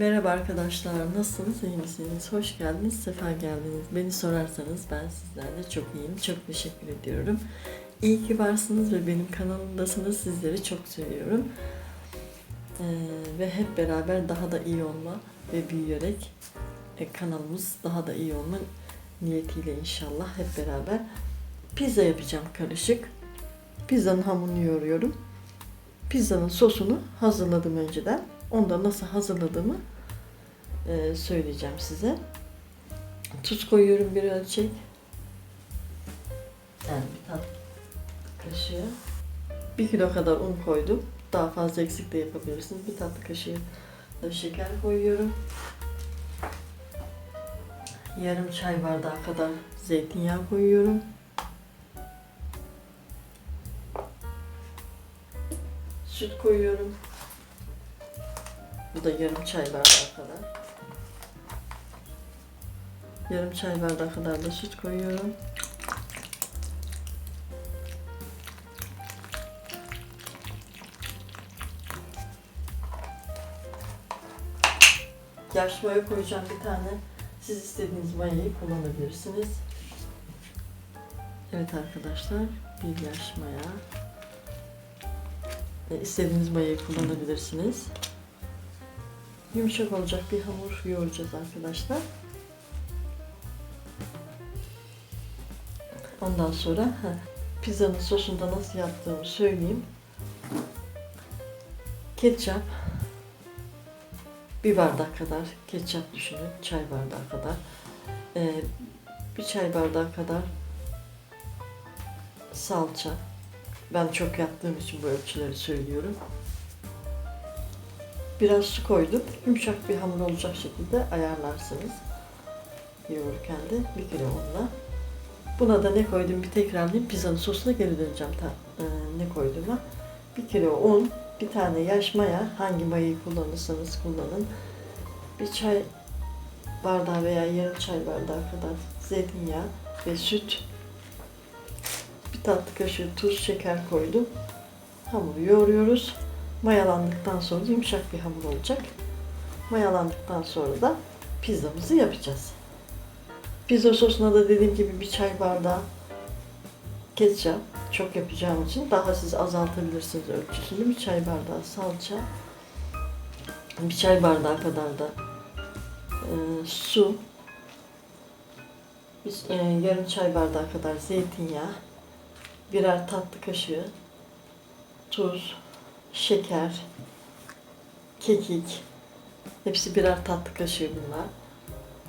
Merhaba arkadaşlar, nasılsınız, iyi misiniz? Hoş geldiniz, sefa geldiniz. Beni sorarsanız ben sizlerle çok iyiyim, çok teşekkür ediyorum. İyi ki varsınız ve benim kanalımdasınız, sizleri çok seviyorum. Ee, ve hep beraber daha da iyi olma ve büyüyerek e, kanalımız daha da iyi olma niyetiyle inşallah hep beraber pizza yapacağım karışık. Pizzanın hamurunu yoğuruyorum. Pizzanın sosunu hazırladım önceden. Onu da nasıl hazırladığımı e, söyleyeceğim size. Tuz koyuyorum bir ölçek. Yani bir tat kaşığı. Bir kilo kadar un koydum. Daha fazla eksik de yapabilirsiniz. Bir tatlı kaşığı da şeker koyuyorum. Yarım çay bardağı kadar zeytinyağı koyuyorum. Süt koyuyorum. Bu da yarım çay bardağı kadar. Yarım çay bardağı kadar da süt koyuyorum. Yaş maya koyacağım bir tane. Siz istediğiniz mayayı kullanabilirsiniz. Evet arkadaşlar, bir yaş maya. E, İstediğiniz mayayı kullanabilirsiniz. Yumuşak olacak bir hamur yoğuracağız arkadaşlar. Ondan sonra pizzanın sosunu da nasıl yaptığımı söyleyeyim. Ketçap, bir bardak kadar ketçap düşünün, çay bardağı kadar. Ee, bir çay bardağı kadar salça. Ben çok yaptığım için bu ölçüleri söylüyorum. Biraz su koydum. Yumuşak bir hamur olacak şekilde ayarlarsınız. Yoğururken de bir kilo unla. Buna da ne koydum bir tekrarlayayım. Pizzanın sosuna geri döneceğim ta, e, ne koyduğuma. Bir kilo un, bir tane yaş maya, hangi mayayı kullanırsanız kullanın. Bir çay bardağı veya yarım çay bardağı kadar zeytinyağı ve süt. Bir tatlı kaşığı tuz, şeker koydum. Hamuru yoğuruyoruz. Mayalandıktan sonra yumuşak bir hamur olacak. Mayalandıktan sonra da pizzamızı yapacağız. Pizza sosuna da dediğim gibi bir çay bardağı ketçap çok yapacağım için daha siz azaltabilirsiniz ölçüsünü. Bir çay bardağı salça, bir çay bardağı kadar da e, su, bir, e, yarım çay bardağı kadar zeytinyağı, birer tatlı kaşığı tuz, şeker, kekik, hepsi birer tatlı kaşığı bunlar.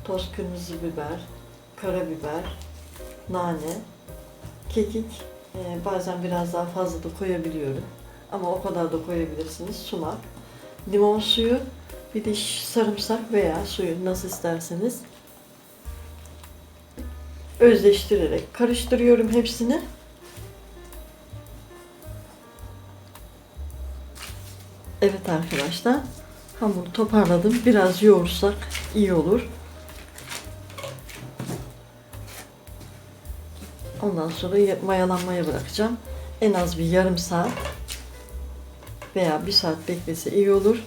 Toz kırmızı biber, karabiber, nane, kekik. e, bazen biraz daha fazla da koyabiliyorum. Ama o kadar da koyabilirsiniz. Sumak, limon suyu, bir de sarımsak veya suyu nasıl isterseniz. Özleştirerek karıştırıyorum hepsini. Evet arkadaşlar, hamuru toparladım. Biraz yoğursak iyi olur. Ondan sonra ya- mayalanmaya bırakacağım. En az bir yarım saat veya bir saat beklese iyi olur.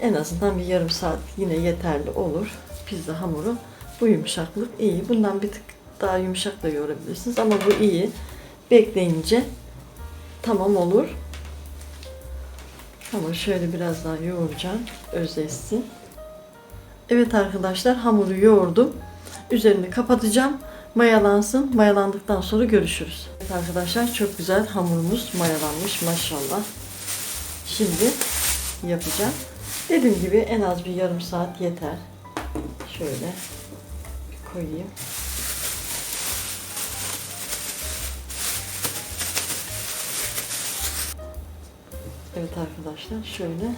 En azından bir yarım saat yine yeterli olur. Pizza hamuru bu yumuşaklık iyi. Bundan bir tık daha yumuşak da yoğurabilirsiniz ama bu iyi. Bekleyince tamam olur. Ama şöyle biraz daha yoğuracağım. Özleşsin. Evet arkadaşlar hamuru yoğurdum. Üzerini kapatacağım. Mayalansın. Mayalandıktan sonra görüşürüz. Evet arkadaşlar çok güzel hamurumuz mayalanmış maşallah. Şimdi yapacağım. Dediğim gibi en az bir yarım saat yeter. Şöyle koyayım. Evet arkadaşlar şöyle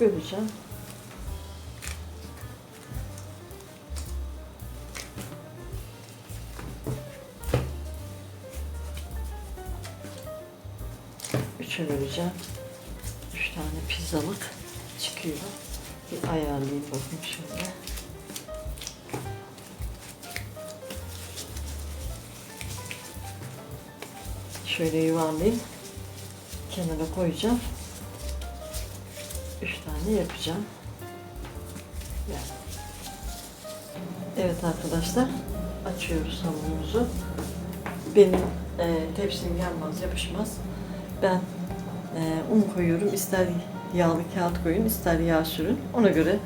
böleceğim. Üçe böleceğim. Üç tane pizzalık çıkıyor. Bir ayarlayayım bakayım şöyle. Şöyle yuvarlayayım. Kenara koyacağım. Üç tane yapacağım. Evet arkadaşlar, açıyoruz hamurumuzu. Benim e, tepsim yanmaz, yapışmaz. Ben e, un koyuyorum. İster yağlı kağıt koyun, ister yağ sürün. Ona göre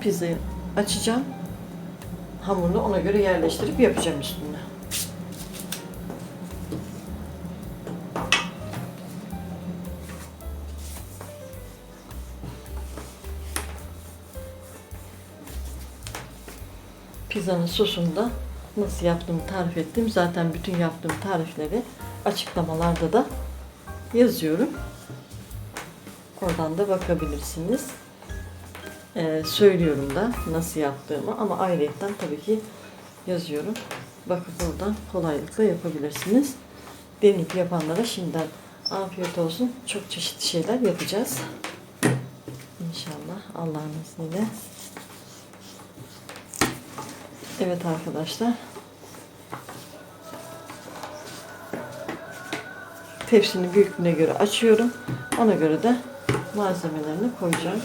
pizzayı açacağım. Hamurunu ona göre yerleştirip yapacağım üstüne. Pizzanın sosunu da nasıl yaptığımı tarif ettim. Zaten bütün yaptığım tarifleri açıklamalarda da yazıyorum. Oradan da bakabilirsiniz. Ee, söylüyorum da nasıl yaptığımı ama ayrıyetten tabii ki yazıyorum. Bakıp oradan kolaylıkla yapabilirsiniz. Deneyip yapanlara şimdiden afiyet olsun. Çok çeşitli şeyler yapacağız. İnşallah Allah'ın izniyle. Evet arkadaşlar. Tepsinin büyüklüğüne göre açıyorum. Ona göre de malzemelerini koyacağım.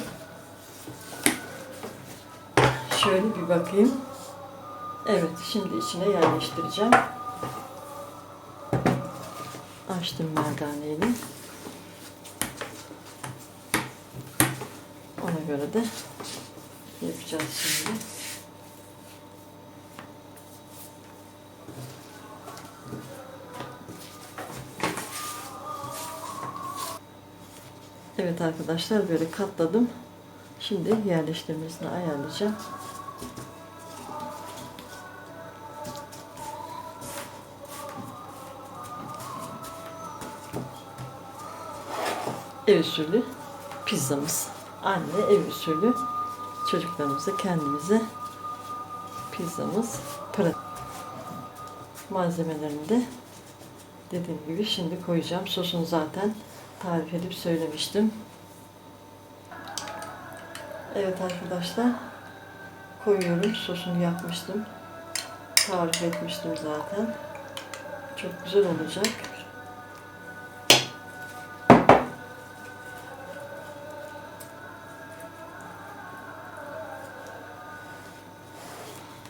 Şöyle bir bakayım. Evet, şimdi içine yerleştireceğim. Açtım merdaneyi. Ona göre de yapacağız şimdi. Evet arkadaşlar böyle katladım. Şimdi yerleştirmesini ayarlayacağım. Ev usulü pizzamız. Anne ev usulü çocuklarımıza kendimize pizzamız pratik. Malzemelerini de dediğim gibi şimdi koyacağım. Sosunu zaten tarif edip söylemiştim. Evet arkadaşlar koyuyorum. Sosunu yapmıştım. Tarif etmiştim zaten. Çok güzel olacak.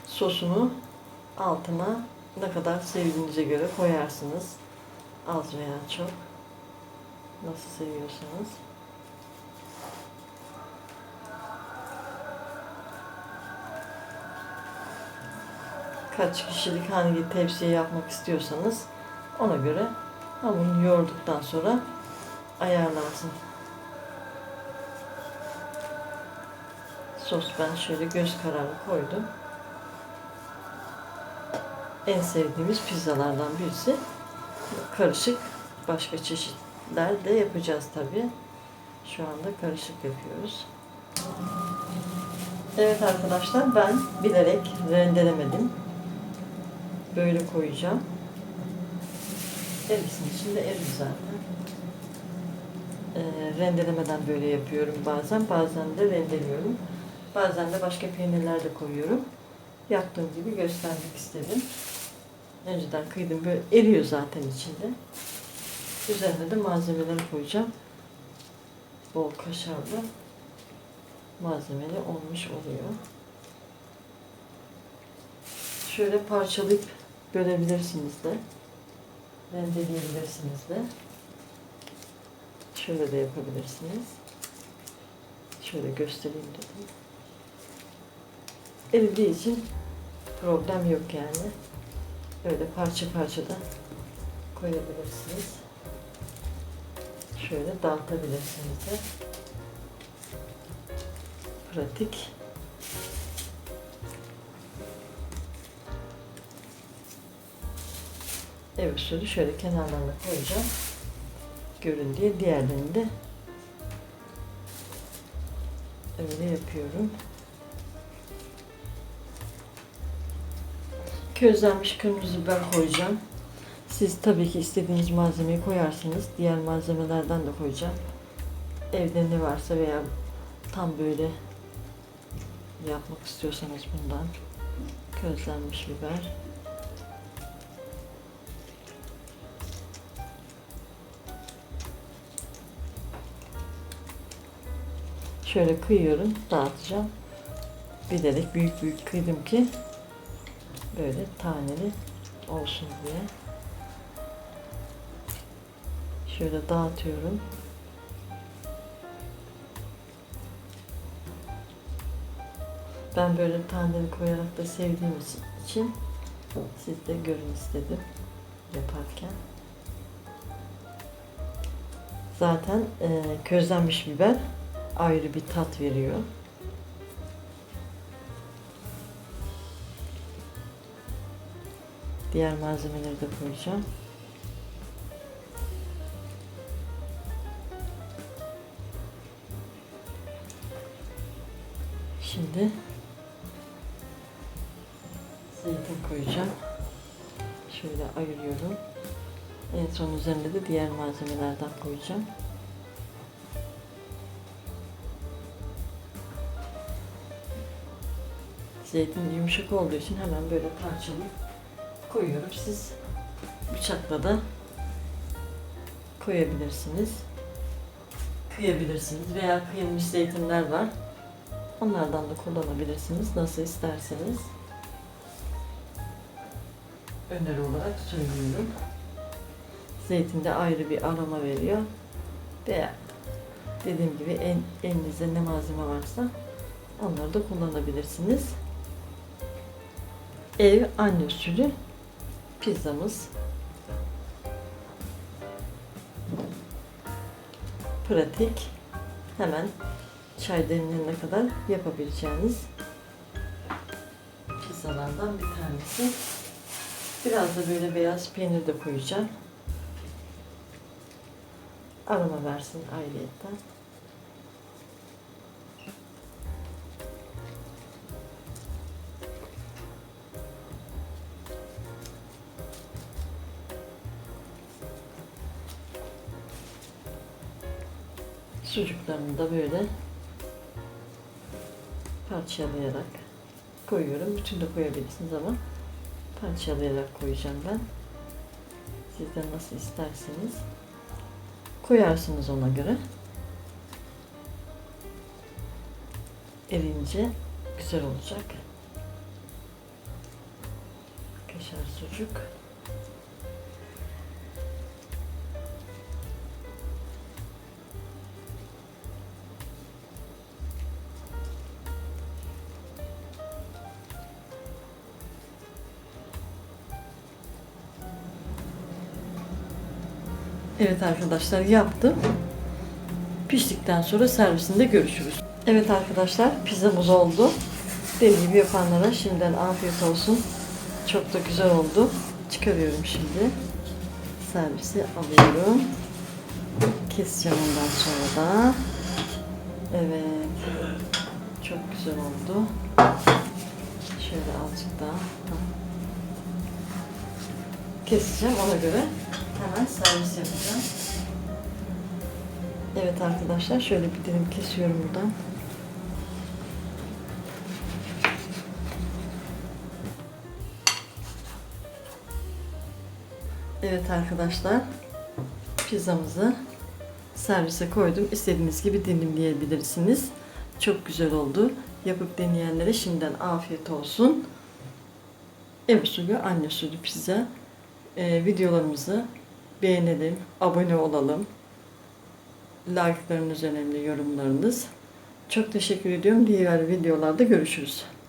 Sosunu altına ne kadar sevdiğinize göre koyarsınız. Az veya çok. Nasıl seviyorsanız. Kaç kişilik hangi tepsiye yapmak istiyorsanız ona göre hamurunu yoğurduktan sonra ayarlansın. Sos ben şöyle göz kararı koydum. En sevdiğimiz pizzalardan birisi karışık başka çeşitler de yapacağız tabi. Şu anda karışık yapıyoruz. Evet arkadaşlar ben bilerek rendelemedim. Böyle koyacağım. Erisin içinde erir zaten. Ee, rendelemeden böyle yapıyorum bazen. Bazen de rendeliyorum. Bazen de başka peynirler de koyuyorum. Yaptığım gibi göstermek istedim. Önceden kıydım böyle eriyor zaten içinde. Üzerine de malzemeleri koyacağım. Bol kaşarlı malzemeli olmuş oluyor. Şöyle parçalayıp bölebilirsiniz de. Rendeleyebilirsiniz de. Şöyle de yapabilirsiniz. Şöyle göstereyim dedim. Eridiği için problem yok yani. Böyle parça parça da koyabilirsiniz. Şöyle dağıtabilirsiniz de. Pratik. Ev usulü şöyle kenarlarına koyacağım. Görün diye diğerlerini de öyle yapıyorum. Közlenmiş kırmızı biber koyacağım. Siz tabii ki istediğiniz malzemeyi koyarsınız. Diğer malzemelerden de koyacağım. Evde ne varsa veya tam böyle yapmak istiyorsanız bundan közlenmiş biber. Şöyle kıyıyorum, dağıtacağım. bilerek büyük büyük kıydım ki böyle taneli olsun diye. Şöyle dağıtıyorum. Ben böyle taneli koyarak da sevdiğim için siz de görün istedim yaparken. Zaten e, közlenmiş biber ayrı bir tat veriyor. Diğer malzemeleri de koyacağım. En son üzerinde de diğer malzemelerden koyacağım. Zeytin yumuşak olduğu için hemen böyle parçalayıp koyuyorum. Siz bıçakla da koyabilirsiniz. Kıyabilirsiniz veya kıyılmış zeytinler var. Onlardan da kullanabilirsiniz. Nasıl isterseniz. Öneri olarak söylüyorum. Zeytin de ayrı bir aroma veriyor. Veya dediğim gibi en, elinizde ne malzeme varsa onları da kullanabilirsiniz. Ev anne usulü pizzamız. Pratik. Hemen çay demlenene kadar yapabileceğiniz pizzalardan bir tanesi. Biraz da böyle beyaz peynir de koyacağım. Aroma versin ayrıyetten. Sucuklarını da böyle parçalayarak koyuyorum. Bütün de koyabilirsiniz ama parçalayarak koyacağım ben. Siz de nasıl isterseniz koyarsınız ona göre. Erince güzel olacak. Kaşar sucuk. Evet arkadaşlar yaptım. Piştikten sonra servisinde görüşürüz. Evet arkadaşlar pizzamız oldu. Gibi yapanlara şimdiden afiyet olsun. Çok da güzel oldu. Çıkarıyorum şimdi. Servisi alıyorum. Keseceğim ondan sonra da. Evet. Çok güzel oldu. Şöyle azıcık daha. Keseceğim ona göre hemen servis yapacağım. Evet arkadaşlar şöyle bir dilim kesiyorum buradan. Evet arkadaşlar pizzamızı servise koydum. İstediğiniz gibi dilimleyebilirsiniz. Çok güzel oldu. Yapıp deneyenlere şimdiden afiyet olsun. Ev usulü, anne usulü pizza. Ee, videolarımızı beğenelim, abone olalım. Like'larınız önemli, yorumlarınız. Çok teşekkür ediyorum. Diğer videolarda görüşürüz.